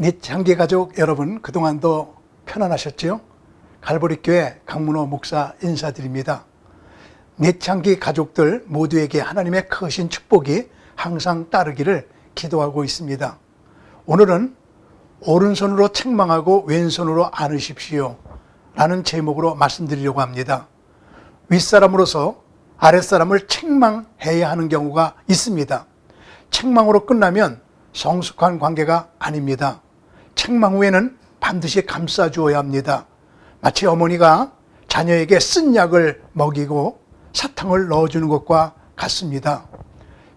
닛향기 가족 여러분 그동안도 편안하셨지요? 갈보리교회 강문호 목사 인사드립니다. 닛향기 가족들 모두에게 하나님의 크신 축복이 항상 따르기를 기도하고 있습니다. 오늘은 오른손으로 책망하고 왼손으로 안으십시오. 라는 제목으로 말씀드리려고 합니다. 윗사람으로서 아랫사람을 책망해야 하는 경우가 있습니다. 책망으로 끝나면 성숙한 관계가 아닙니다. 책망 후에는 반드시 감싸주어야 합니다. 마치 어머니가 자녀에게 쓴 약을 먹이고 사탕을 넣어주는 것과 같습니다.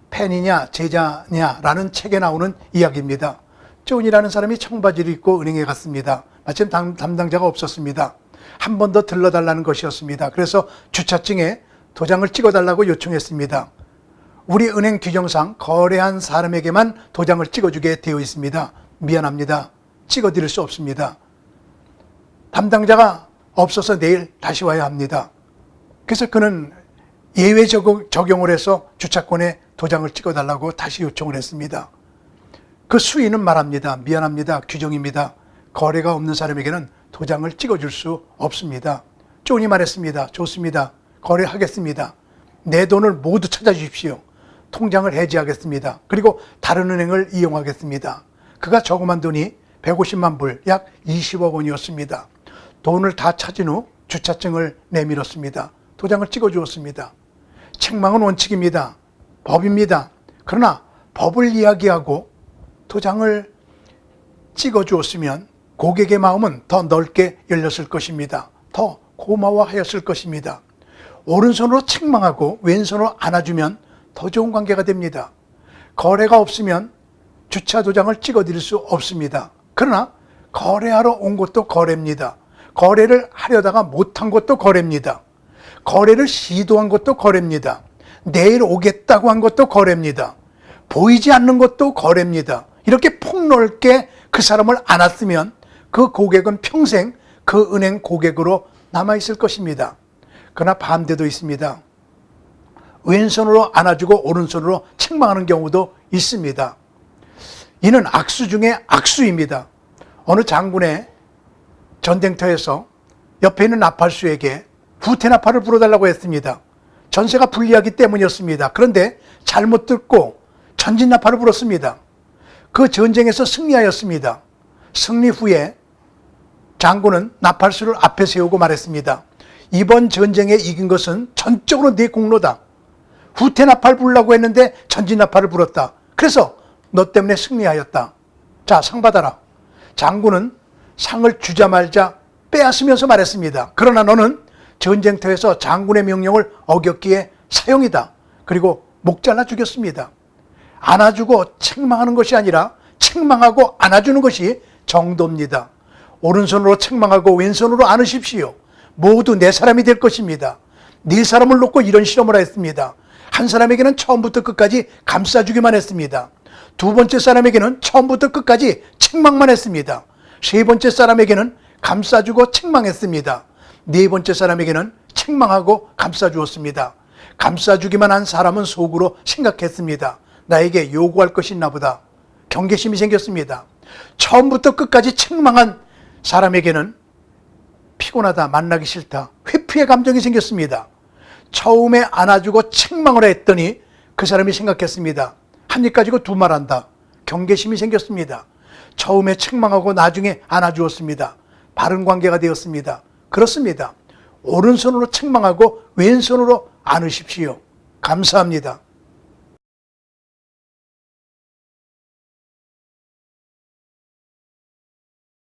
팬이냐 제자냐라는 책에 나오는 이야기입니다. 존이라는 사람이 청바지를 입고 은행에 갔습니다. 마침 담, 담당자가 없었습니다. 한 번 더 들러달라는 것이었습니다. 그래서 주차증에 도장을 찍어달라고 요청했습니다. 우리 은행 규정상 거래한 사람에게만 도장을 찍어주게 되어 있습니다. 미안합니다. 찍어드릴 수 없습니다. 담당자가 없어서 내일 다시 와야 합니다. 그래서 그는 예외 적용, 적용을 해서 주차권에 도장을 찍어달라고 다시 요청을 했습니다. 그 수인은 말합니다. 미안합니다. 규정입니다. 거래가 없는 사람에게는 도장을 찍어줄 수 없습니다. 쪼니 말했습니다. 좋습니다. 거래하겠습니다. 내 돈을 모두 찾아주십시오. 통장을 해지하겠습니다. 그리고 다른 은행을 이용하겠습니다. 그가 저금한 돈이 150만 불, 약 20억 원이었습니다. 돈을 다 찾은 후 주차증을 내밀었습니다. 도장을 찍어 주었습니다. 책망은 원칙입니다. 법입니다. 그러나 법을 이야기하고 도장을 찍어 주었으면 고객의 마음은 더 넓게 열렸을 것입니다. 더 고마워하였을 것입니다. 오른손으로 책망하고 왼손으로 안아주면 더 좋은 관계가 됩니다. 거래가 없으면 주차 도장을 찍어 드릴 수 없습니다. 그러나 거래하러 온 것도 거래입니다. 거래를 하려다가 못한 것도 거래입니다. 거래를 시도한 것도 거래입니다. 내일 오겠다고 한 것도 거래입니다. 보이지 않는 것도 거래입니다. 이렇게 폭넓게 그 사람을 안았으면 그 고객은 평생 그 은행 고객으로 남아있을 것입니다. 그러나 반대도 있습니다. 왼손으로 안아주고 오른손으로 책망하는 경우도 있습니다. 이는 악수 중에 악수입니다. 어느 장군의 전쟁터에서 옆에 있는 나팔수에게 후퇴나팔을 불어달라고 했습니다. 전세가 불리하기 때문이었습니다. 그런데 잘못 듣고 전진나팔을 불었습니다. 그 전쟁에서 승리하였습니다. 승리 후에 장군은 나팔수를 앞에 세우고 말했습니다. 이번 전쟁에 이긴 것은 전적으로 네 공로다. 후퇴나팔 불라고 했는데 전진나팔을 불었다. 그래서 너 때문에 승리하였다. 자, 상 받아라. 장군은 상을 주자 말자 빼앗으면서 말했습니다. 그러나 너는 전쟁터에서 장군의 명령을 어겼기에 사형이다. 그리고 목 잘라 죽였습니다. 안아주고 책망하는 것이 아니라 책망하고 안아주는 것이 정도입니다. 오른손으로 책망하고 왼손으로 안으십시오. 모두 내 사람이 될 것입니다. 네 사람을 놓고 이런 실험을 했습니다. 한 사람에게는 처음부터 끝까지 감싸주기만 했습니다. 두 번째 사람에게는 처음부터 끝까지 책망만 했습니다. 세 번째 사람에게는 감싸주고 책망했습니다. 네 번째 사람에게는 책망하고 감싸주었습니다. 감싸주기만 한 사람은 속으로 생각했습니다. 나에게 요구할 것이 있나 보다. 경계심이 생겼습니다. 처음부터 끝까지 책망한 사람에게는 피곤하다, 만나기 싫다, 회피의 감정이 생겼습니다. 처음에 안아주고 책망을 했더니 그 사람이 생각했습니다. 한 입 가지고 두 말 한다. 경계심이 생겼습니다. 처음에 책망하고 나중에 안아주었습니다. 바른 관계가 되었습니다. 그렇습니다. 오른손으로 책망하고 왼손으로 안으십시오. 감사합니다.